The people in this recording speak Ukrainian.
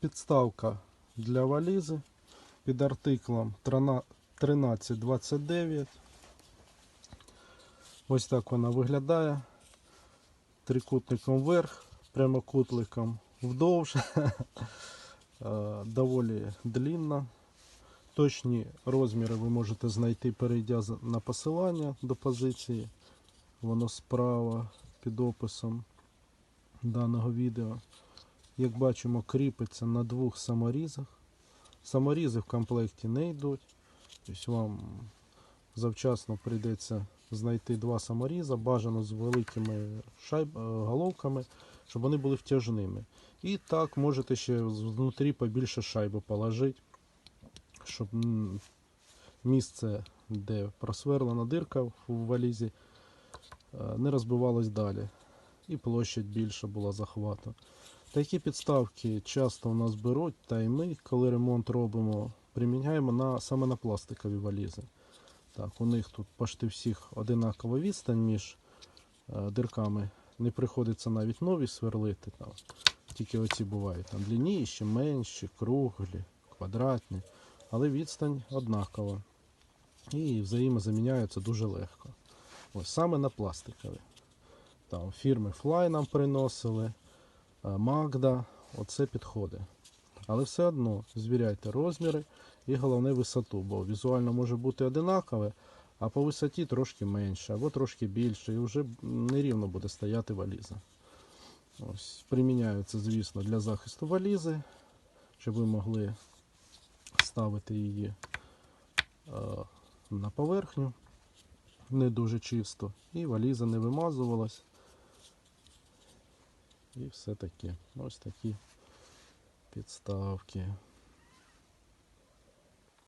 підставка для валізи під артиклом 1329. Ось так вона виглядає. Трикутником вверх, прямокутником вдовж. Е, Доволі длінна. Точні розміри ви можете знайти, перейдя на посилання до позиції. Воно справа під описом даного відео. Як бачимо, кріпиться на двох саморізах. Саморізи в комплекті не йдуть. Тобто вам завчасно прийдеться знайти два саморіза, бажано з великими шайб, е, головками, щоб вони були втяжними. І так можете ще внутрі побільше шайби положити, щоб місце, де просверлена дирка в валізі, е, не розбивалось далі. І площадь більша була захвату. Такі підставки часто у нас беруть, та й ми, коли ремонт робимо, приміняємо на, саме на пластикові валізи. Так, у них тут почти всіх одинакова відстань між е, дирками. Не приходиться навіть нові сверлити. Там. Тільки оці бувають там длинніші, менші, круглі, квадратні. Але відстань однакова. І взаємозаміняються дуже легко. Ось саме на пластикові. Там фірми Fly нам приносили, е, Magda, оце підходить. Але все одно звіряйте розміри і головне висоту, бо візуально може бути одинакове, а по висоті трошки менше або трошки більше, і вже нерівно буде стояти валіза. Ось, приміняються, звісно, для захисту валізи, щоб ви могли ставити її е, на поверхню не дуже чисто, і валіза не вимазувалась. І все таке. Ось такі підставки.